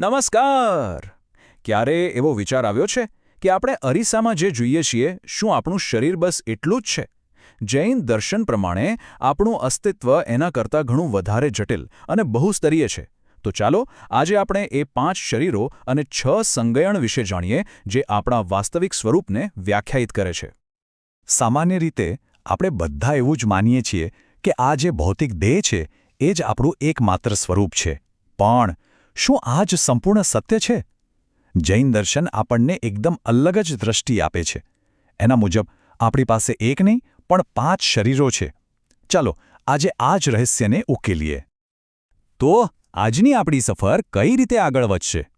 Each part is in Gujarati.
નમસ્કાર. ક્યારે એવો વિચાર આવ્યો છે કે આપણે અરીસામાં જે જોઈએ છીએ, શું આપણું શરીર બસ એટલું જ છે? જૈન દર્શન પ્રમાણે આપણું અસ્તિત્વ એના કરતાં ઘણું વધારે જટિલ અને બહુસ્તરીય છે. તો ચાલો, આજે આપણે એ પાંચ શરીરો અને છ સંગયણ વિશે જાણીએ, જે આપણા વાસ્તવિક સ્વરૂપને વ્યાખ્યાયિત કરે છે. સામાન્ય રીતે, આપણે બધા એવું જ માનીએ છીએ કે આ જે ભૌતિક દેહ છે, એ જ આપણું એકમાત્ર સ્વરૂપ છે. પણ શું આ જ સંપૂર્ણ સત્ય છે? જૈન દર્શન આપણને એકદમ અલગ જ દ્રષ્ટિ આપે છે. એના મુજબ, આપણી પાસે એક નહીં, પણ પાંચ શરીરો છે. ચાલો, આજે આ જ રહસ્યને ઉકેલીએ. તો, આજની આપણી સફર કઈ રીતે આગળ વધશે?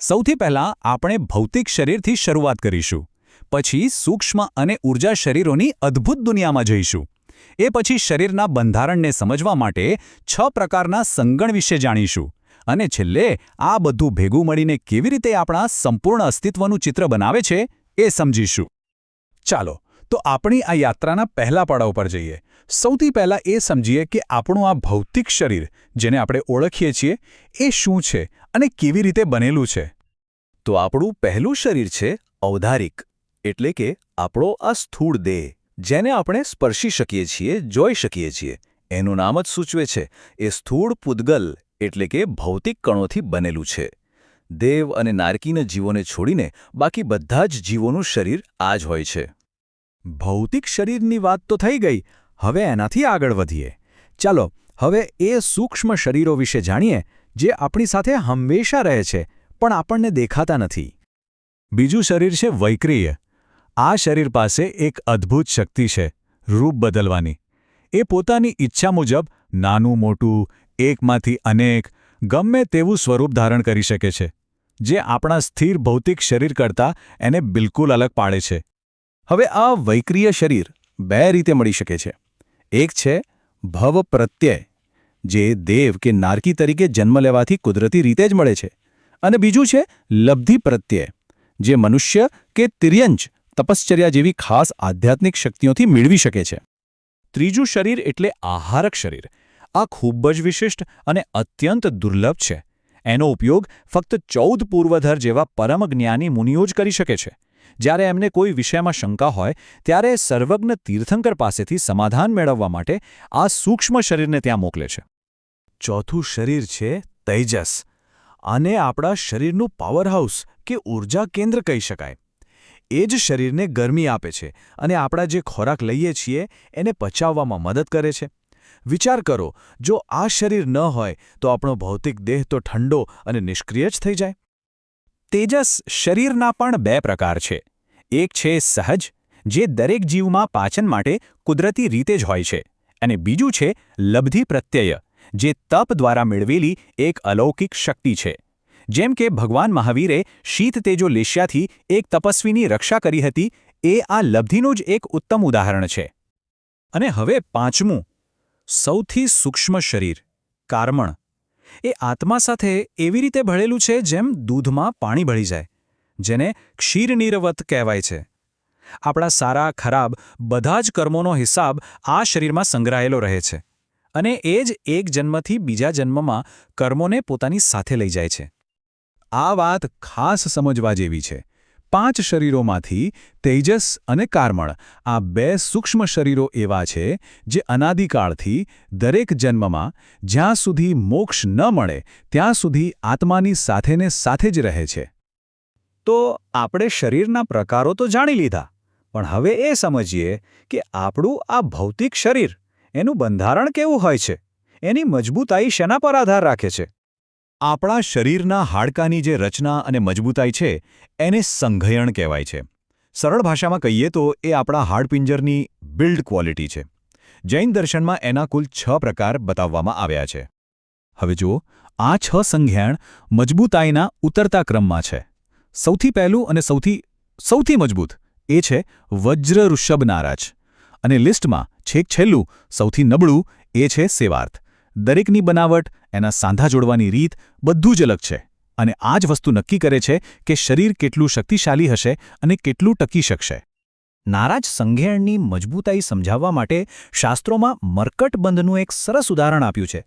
સૌથી પહેલાં આપણે ભૌતિક શરીરથી શરૂઆત કરીશું. પછી સૂક્ષ્મ અને ઊર્જા શરીરોની અદ્ભુત દુનિયામાં જઈશું. એ પછી શરીરના બંધારણને સમજવા માટે છ પ્રકારના સંગણ વિશે જાણીશું. અને છેલ્લે, આ બધું ભેગું મળીને કેવી રીતે આપણા સંપૂર્ણ અસ્તિત્વનું ચિત્ર બનાવે છે, એ સમજીશું. ચાલો, તો આપણી આ યાત્રાના પહેલા પડાવ પર જઈએ. સૌથી પહેલાં એ સમજીએ કે આપણું આ ભૌતિક શરીર, જેને આપણે ઓળખીએ છીએ, એ શું છે અને કેવી રીતે બનેલું છે? તો આપણું પહેલું શરીર છે ઔધારિક, એટલે કે આપણો આ સ્થૂળ દેહ, જેને આપણે સ્પર્શી શકીએ છીએ, જોઈ શકીએ છીએ. એનું નામ જ સૂચવે છે. એ સ્થૂળ પૂદગલ એટલે કે ભૌતિક કણોથી બનેલું છે. દેવ અને નારકીના જીવોને છોડીને બાકી બધા જ જીવોનું શરીર આ જ હોય છે. ભૌતિક શરીરની વાત તો થઈ ગઈ, હવે એનાથી આગળ વધીએ. ચાલો, હવે એ સૂક્ષ્મ શરીરો વિશે જાણીએ, જે આપણી સાથે હંમેશા રહે છે, પણ આપણને દેખાતા નથી. બીજું શરીર છે વૈક્રિય. આ શરીર પાસે એક અદ્ભુત શક્તિ છે, રૂપ બદલવાની. એ પોતાની ઈચ્છા મુજબ નાનું, મોટું એકમાંથી અનેક ગમે તેવું સ્વરૂપ ધારણ કરી શકે છે, જે આપણા સ્થિર ભૌતિક શરીર કરતાં એને બિલકુલ અલગ પાડે છે. હવે આ વૈક્રિય શરીર બે રીતે મળી શકે છે. એક છે ભવ પ્રત્યય, જે દેવ કે નારકી તરીકે જન્મ લેવાથી કુદરતી રીતે જ મળે છે. અને બીજું છે લબ્ધિ પ્રત્યય, જે મનુષ્ય કે તિર્યંજ તપશ્ચર્યા જેવી ખાસ આધ્યાત્મિક શક્તિઓથી મેળવી શકે છે. ત્રીજું શરીર એટલે આહારક શરીર આ ખૂબ જ વિશિષ્ટ અને અત્યંત દુર્લભ છે. એનો ઉપયોગ ફક્ત ચૌદ પૂર્વધર જેવા પરમ જ્ઞાની મુનિઓ જ કરી શકે છે. જ્યારે એમને કોઈ વિષયમાં શંકા હોય, ત્યારે સર્વજ્ઞ તીર્થંકર પાસેથી સમાધાન મેળવવા માટે આ સૂક્ષ્મ શરીરને ત્યાં મોકલે છે. ચોથું શરીર છે તૈજસ. અને આપણા શરીરનું પાવરહાઉસ કે ઊર્જા કેન્દ્ર કહી શકાય. એ જ શરીરને ગરમી આપે છે અને આપણા જે ખોરાક લઈએ છીએ, એને પચાવવામાં મદદ કરે છે. વિચાર કરો, જો આ શરીર ન હોય, તો આપણો ભૌતિક દેહ તો ઠંડો અને નિષ્ક્રિય જ થઈ જાય. તેજસ શરીરના પણ બે પ્રકાર છે. એક છે સહજ, જે દરેક જીવમાં પાચન માટે કુદરતી રીતે જ હોય છે. અને બીજું છે લબ્ધિ પ્રત્યય, જે તપ દ્વારા મેળવેલી એક અલૌકિક શક્તિ છે. જેમ કે ભગવાન મહાવીરે શીત તેજો લેશ્યાથી એક તપસ્વીની રક્ષા કરી હતી, એ આ લબ્ધિનું જ એક ઉત્તમ ઉદાહરણ છે. અને હવે પાંચમું સૌથી સૂક્ષ્મ શરીર, કાર્મણ. એ આત્મા સાથે એવી રીતે ભળેલું છે જેમ દૂધમાં પાણી ભળી જાય, જેને ક્ષીરનીરવત કહેવાય છે. આપણા સારા, ખરાબ, બધા જ કર્મોનો હિસાબ આ શરીરમાં સંગ્રહાયેલો રહે છે અને એ જ એક જન્મથી બીજા જન્મમાં કર્મોને પોતાની સાથે લઈ જાય છે. આ વાત ખાસ સમજવા જેવી છે. પાંચ શરીરોમાંથી તેજસ અને કાર્મણ, આ બે સૂક્ષ્મ શરીરો એવા છે જે અનાદિકાળથી દરેક જન્મમાં જ્યાં સુધી મોક્ષ ન મળે, ત્યાં સુધી આત્માની સાથેને સાથે જ રહે છે. તો આપણે શરીરના પ્રકારો તો જાણી લીધા, પણ હવે એ સમજીએ કે આપણું આ ભૌતિક શરીર એનું બંધારણ કેવું હોય છે? એની મજબૂતાઈ શેના પર આધાર રાખે છે? આપણા શરીરના હાડકાની જે રચના અને મજબૂતાઈ છે, એને સંઘયણ કહેવાય છે. સરળ ભાષામાં કહીએ તો એ આપણા હાડપિંજરની બિલ્ડ ક્વોલિટી છે. જૈન દર્શનમાં એના કુલ છ પ્રકાર બતાવવામાં આવ્યા છે. હવે જુઓ, આ છ સંઘ્યાણ મજબૂતાઈના ઉતરતા ક્રમમાં છે. સૌથી પહેલું અને સૌથી સૌથી મજબૂત, એ છે વજ્ર ઋષભ નારાજ. અને લિસ્ટમાં છેક છેલ્લું, સૌથી નબળું, એ છે સેવાર્થ. દરેકની બનાવટ, એના સાંધા જોડવાની રીત બધું જ અલગ છે. અને આ જ વસ્તુ નક્કી કરે છે કે શરીર કેટલું શક્તિશાળી હશે અને કેટલું ટકી શકશે. નારાજ સંઘેણની મજબૂતાઈ સમજાવવા માટે શાસ્ત્રોમાં મરકટબંધનું એક સરસ ઉદાહરણ આપ્યું છે.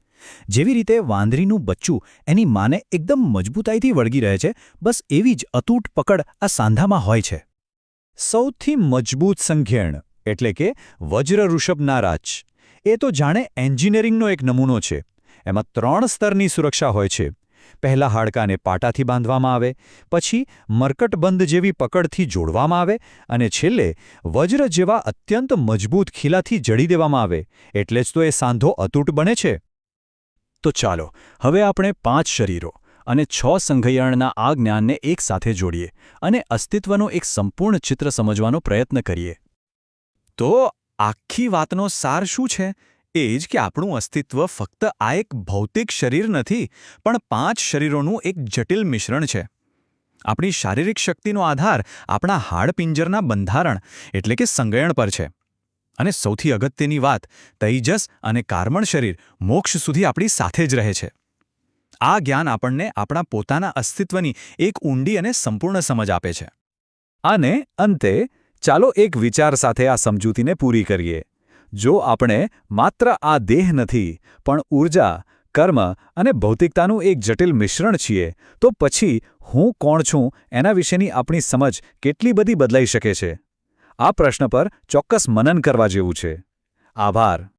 જેવી રીતે વાંદરીનું બચ્ચું એની માને એકદમ મજબૂતાઈથી વળગી રહે છે, બસ એવી જ અતૂટ પકડ આ સાંધામાં હોય છે. સૌથી મજબૂત સંઘેણ એટલે કે વજ્ર ઋષભ રાજ એ તો જાણે એન્જિનિયરિંગનો એક નમૂનો છે. એમાં ત્રણ સ્તરની સુરક્ષા હોય છે. પહેલા હાડકાને પાટાથી બાંધવામાં આવે, પછી મરકટબંધ જેવી પકડથી જોડવામાં આવે અને છેલ્લે વજ્ર જેવા અત્યંત મજબૂત ખીલાથી જડી દેવામાં આવે, એટલે જ તો એ સાંધો અતૂટ બને છે. તો ચાલો, હવે આપણે પાંચ શરીરો અને છ સંઘયણના આ જ્ઞાનને એકસાથે જોડીએ અને અસ્તિત્વનું એક સંપૂર્ણ ચિત્ર સમજવાનો પ્રયત્ન કરીએ. તો આખી વાતનો સાર શું છે? એ જ કે આપણું અસ્તિત્વ ફક્ત આ એક ભૌતિક શરીર નથી, પણ પાંચ શરીરોનું એક જટિલ મિશ્રણ છે. આપણી શારીરિક શક્તિનો આધાર આપણા હાડપિંજરના બંધારણ, એટલે કે સંગયણ પર છે. અને સૌથી અગત્યની વાત, તૈજસ અને કાર્મણ શરીર મોક્ષ સુધી આપણી સાથે જ રહે છે. આ જ્ઞાન આપણને આપણા પોતાના અસ્તિત્વની એક ઊંડી અને સંપૂર્ણ સમજ આપે છે. અને અંતે ચાલો એક વિચાર સાથે આ સમજૂતીને પૂરી કરીએ. જો આપણે માત્ર આ દેહ નથી, પણ ઊર્જા કર્મ અને ભૌતિકતાનું એક જટિલ મિશ્રણ છીએ, તો પછી હું કોણ છું એના વિશેની આપણી સમજ કેટલી બધી બદલાઈ શકે છે? આ પ્રશ્ન પર ચોક્કસ મનન કરવા જેવું છે. આભાર.